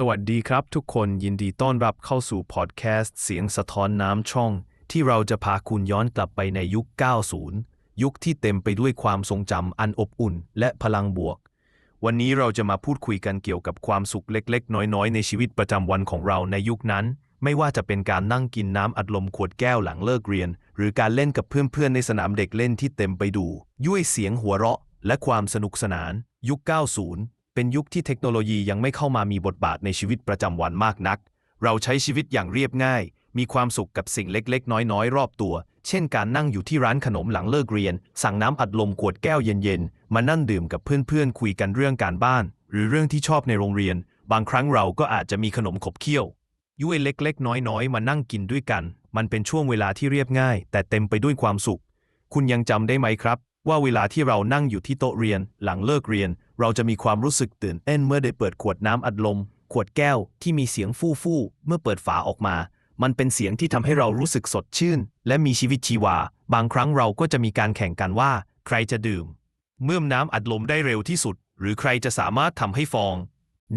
สวัสดีครับทุกคนยินดีต้อนรับเข้าสู่พอดแคสต์เสียงสะท้อนน้ำช่อง ที่เราจะพาคุณย้อนกลับไปในยุค 90 ยุคที่เต็มไปด้วยความทรงจำอันอบอุ่น และพลังบวก วันนี้เราจะมาพูดคุยกันเกี่ยวกับความสุขเล็กๆ น้อยๆ ในชีวิตประจำวันของเราในยุคนั้น ไม่ว่าจะเป็นการนั่งกินน้ำอัดลมขวดแก้วหลังเลิกเรียน หรือการเล่นกับเพื่อนๆในสนามเด็กเล่นที่เต็มไปดูด้วยเสียงหัวเราะ และความสนุกสนาน ยุค 90 เป็นยุคที่เทคโนโลยียังไม่เข้ามามีบทบาทในชีวิตประจำวันมากนัก เราใช้ชีวิตอย่างเรียบง่าย มีความสุขกับสิ่งเล็กๆ น้อยๆ รอบตัว เช่นการนั่งอยู่ที่ร้านขนมหลังเลิกเรียน สั่งน้ำอัดลมขวดแก้วเย็นๆ มานั่งดื่มกับเพื่อนๆ คุยกันเรื่องการบ้าน หรือเรื่องที่ชอบในโรงเรียน บางครั้งเราก็อาจจะมีขนมขบเคี้ยวยุ้ยเล็กๆ น้อยๆ มานั่งกินด้วยกัน มันเป็นช่วงเวลาที่เรียบง่าย แต่เต็มไปด้วยความสุข คุณยังจำได้ไหมครับ ว่าเวลาที่เรานั่งอยู่ที่โต๊ะเรียน หลังเลิกเรียน เราจะมีความรู้สึกตื่นเต้นเมื่อได้เปิดขวดน้ำอัดลม ขวดแก้วที่มีเสียงฟู่ฟู่เมื่อเปิดฝาออกมา มันเป็นเสียงที่ทำให้เรารู้สึกสดชื่น และมีชีวิตชีวา บางครั้งเราก็จะมีการแข่งกันว่า ใครจะดื่ม เมื่อน้ำอัดลมได้เร็วที่สุด หรือใครจะสามารถทำให้ฟอง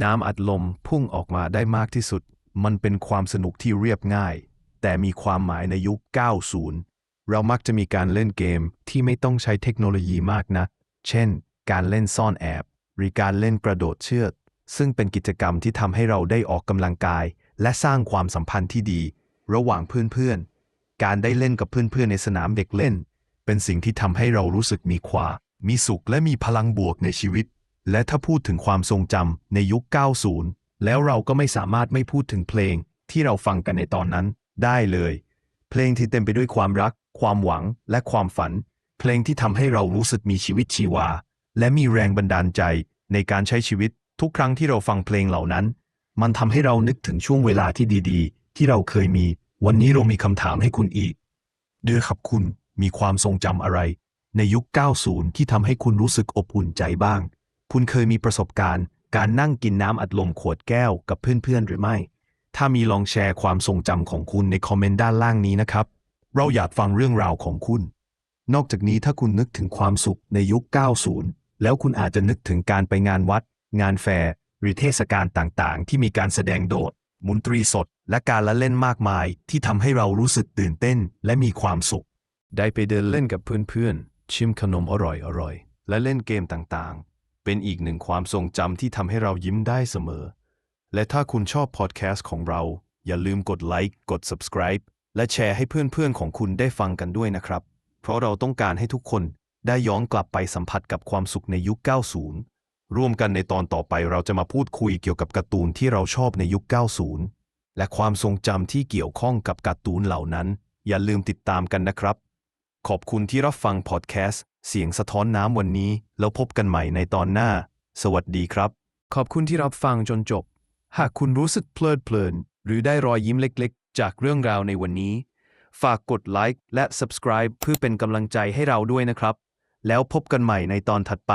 น้ำอัดลมพุ่งออกมาได้มากที่สุด มันเป็นความสนุกที่เรียบง่าย แต่มีความหมายในยุค 90 เรามักจะมีการเล่นเกมที่ไม่ต้องใช้เทคโนโลยีมากนะ เช่น การเล่นซ่อนแอบ หรือการเล่นกระโดดเชือก ซึ่งเป็นกิจกรรมที่ทำให้เราได้ออกกำลังกาย และสร้างความสัมพันธ์ที่ดี ระหว่างเพื่อนๆ การได้เล่นกับเพื่อนๆในสนามเด็กเล่น เป็นสิ่งที่ทำให้เรารู้สึกมีความมีสุขและมีพลังบวกในชีวิต และถ้าพูดถึงความทรงจำในยุค 90 แล้วเราก็ไม่สามารถไม่พูดถึงเพลงที่เราฟังกันในตอนนั้นได้เลย เพลงที่เต็มไปด้วยความรัก ความหวัง และความฝัน เพลงที่ทำให้เรารู้สึกมีชีวิตชีวา และมีแรงบันดาลใจในการใช้ชีวิต ทุกครั้งที่เราฟังเพลงเหล่านั้น มันทำให้เรานึกถึงช่วงเวลาที่ดีๆ ที่เราเคยมี วันนี้เรามีคำถามให้คุณอีกเดือครับคุณมีความทรงจำอะไร ในยุค 90 ที่ทำให้คุณรู้สึกอบอุ่นใจบ้าง คุณเคยมีประสบการณ์ การนั่งกินน้ำอัดลมขวดแก้วกับเพื่อนๆหรือไม่ ถ้ามีลองแชร์ความทรงจำของคุณในคอมเมนต์ด้านล่างนี้นะครับ เราอยากฟังเรื่องราวของคุณ นอกจากนี้ถ้าคุณนึกถึงความสุขในยุค 90 แล้วคุณอาจจะนึกถึงการไปงานวัด งานแฟร์ หรือเทศกาลต่างๆ ที่มีการแสดงโดดมุนตรีสด และการละเล่นมากมาย ที่ทำให้เรารู้สึกตื่นเต้นและมีความสุข ได้ไปเดินเล่นกับเพื่อนๆ ชิมขนมอร่อยๆ และเล่นเกมต่างๆ เป็นอีกหนึ่งความทรงจำที่ทำให้เรายิ้มได้เสมอ และถ้าคุณชอบพอดแคสต์ของเรา อย่าลืมกดไลค์กด subscribe และแชร์ให้เพื่อนๆของคุณได้ฟังกันด้วยนะครับ เพราะเราต้องการให้ทุกคนได้ย้อนกลับไปสัมผัสกับความสุขในยุค 90 ร่วมกันในตอนต่อไปเราจะมาพูดคุยเกี่ยวกับการ์ตูนที่เราชอบในยุค 90 และความทรงจำที่เกี่ยวข้องกับการ์ตูนเหล่านั้น อย่าลืมติดตามกันนะครับ ขอบคุณที่รับฟังพอดแคสต์เสียงสะท้อนน้ำวันนี้ แล้วพบกันใหม่ในตอนหน้า สวัสดีครับ ขอบคุณที่รับฟังจนจบ หากคุณรู้สึกเพลิดเพลิน หรือได้รอยยิ้มเล็กๆ จากเรื่องราวในวันนี้ ฝากกดไลค์และ subscribe เพื่อเป็นกำลังใจให้เราด้วยนะครับ แล้วพบกันใหม่ในตอนถัดไป